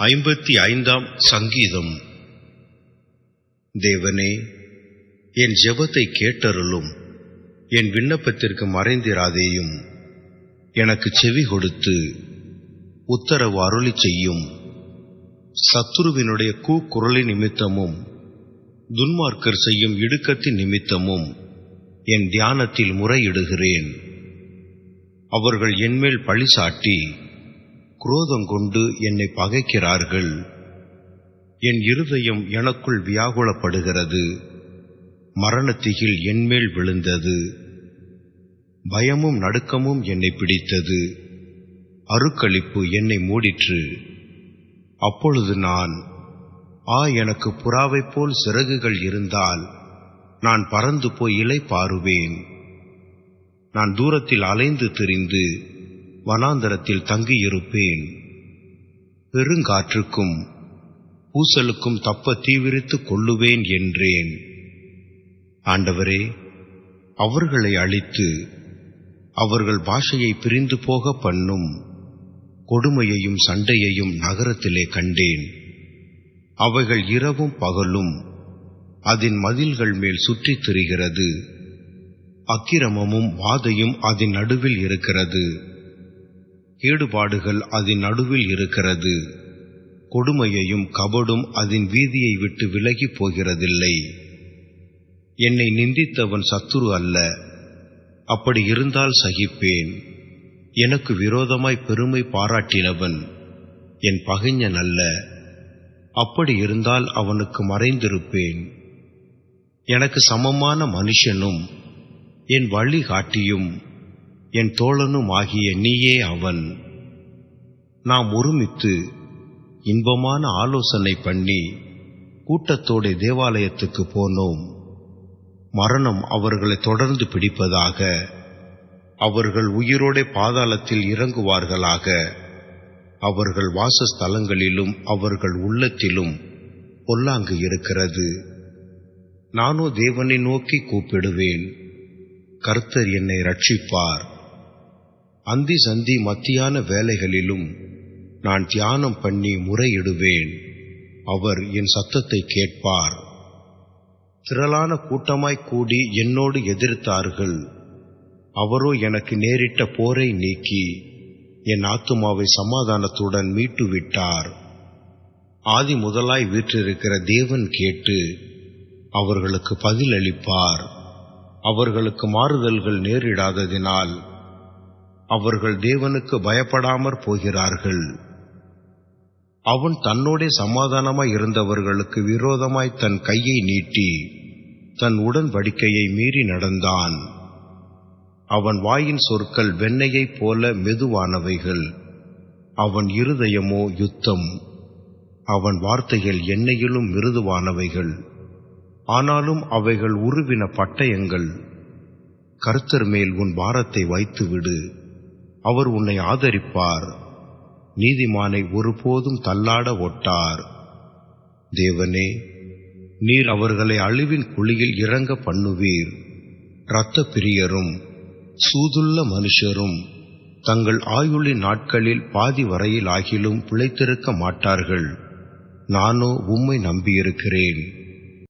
ஐம்பத்தி ஐந்தாம் சங்கீதம். தேவனே என் ஜெபத்தை கேட்டருளும். என் விண்ணப்பத்திற்கு மறைந்திராதேயும். எனக்கு செவி கொடுத்து உத்தரவு அருளி செய்யும். சத்துருவினுடைய கூக்குரலின் நிமித்தமும் துன்மார்க்கர் செய்யும் இடுக்கத்தின் நிமித்தமும் என் தியானத்தில் முறையிடுகிறேன். அவர்கள் என்மேல் பழி சாட்டி குரோதம் கொண்டு என்னை பகைக்கிறார்கள். என் இருதயம் எனக்குள் வியாகுலப்படுகிறது. மரணத்திகில் என்மேல் விழுந்தது. பயமும் நடுக்கமும் என்னை பிடித்தது. அருக்களிப்பு என்னை மூடிற்று. அப்பொழுது நான் ஆ எனக்கு புறாவைப் போல் சிறகுகள் இருந்தால் நான் பறந்து போய் இலை பாருவேன் நான் தூரத்தில் அலைந்து திரிந்து வனாந்தரத்தில் தங்கியிருப்பேன். பெருங்காற்றுக்கும் பூசலுக்கும் தப்ப தீவிரித்து கொள்ளுவேன் என்றேன். ஆண்டவரே அவர்களை அழித்து அவர்கள் பாஷையை பிரிந்து போக பண்ணும் கொடுமையையும் சண்டையையும் நகரத்திலே கண்டேன். அவைகள் இரவும் பகலும் அதன் மதில்கள் மேல் சுற்றித் திரிகிறது. அக்கிரமமும் வாதையும் அதன் நடுவில் இருக்கிறது. கேடுபாடுகள் அதன் நடுவில் இருக்கிறது. கொடுமையையும் கபடும் அதன் வீதியை விட்டு விலகி போகிறதில்லை. என்னை நிந்தித்தவன் சத்துரு அல்ல. அப்படி இருந்தால் சகிப்பேன். எனக்கு விரோதமாய் பெருமை பாராட்டினவன் என் பகைஞன் அல்ல. அப்படி இருந்தால் அவனுக்கு மறைந்திருப்பேன். எனக்கு சமமான மனுஷனும் என் வழிகாட்டியும் என் தோழனும் ஆகிய நீயே அவன். நாம் ஒருமித்து இன்பமான ஆலோசனை பண்ணி கூட்டத்தோட தேவாலயத்துக்கு போனோம். மரணம் அவர்களை தொடர்ந்து பிடிப்பதாக அவர்கள் உயிரோடே பாதாளத்தில் இறங்குவார்களாக அவர்கள் வாசஸ்தலங்களிலும் அவர்கள் உள்ளத்திலும் பொல்லாங்கு இருக்கிறது. நானோ தேவனை நோக்கி கூப்பிடுவேன். கர்த்தர் என்னை ரட்சிப்பார் அந்தி சந்தி மத்தியான வேலைகளிலும் நான் தியானம் பண்ணி முறையிடுவேன். அவர் என் சத்தத்தை கேட்பார். திரளான கூட்டமாய் கூடி என்னோடு எதிர்த்தார்கள். அவரோ எனக்கு நேரிட்ட போரை நீக்கி என் ஆத்துமாவை சமாதானத்துடன் மீட்டு விட்டார் ஆதி முதலாய் வீற்றிருக்கிற தேவன் கேட்டு அவர்களுக்கு பதில் அளிப்பார் அவர்களுக்கு மாறுதல்கள் நேரிடாததினால் அவர்கள் தேவனுக்கு பயப்படாமற் போகிறார்கள். அவன் தன்னோடே சமாதானமாய் இருந்தவர்களுக்கு விரோதமாய் தன் கையை நீட்டி தன் உடன்படிக்கையை மீறி நடந்தான். அவன் வாயின் சொற்கள் வெண்ணையைப் போல மெதுவானவைகள். அவன் இருதயமோ யுத்தம். அவன் வார்த்தைகள் எண்ணெயிலும் மிருதுவானவைகள். ஆனாலும் அவைகள் உருவின பட்டயங்கள். கர்த்தர் மேல் உன் வாரத்தை வைத்துவிடு. அவர் உன்னை ஆதரிப்பார். நீதிமானை ஒருபோதும் தள்ளாட ஒட்டார். தேவனே நீர் அவர்களை அழிவின் குழியில் இறங்க பண்ணுவீர். இரத்த பிரியரும் சூதுள்ள மனுஷரும் தங்கள் ஆயுளின் நாட்களில் பாதி வரையில் ஆகிலும் பிழைத்திருக்க மாட்டார்கள். நானோ உம்மை நம்பியிருக்கிறேன்.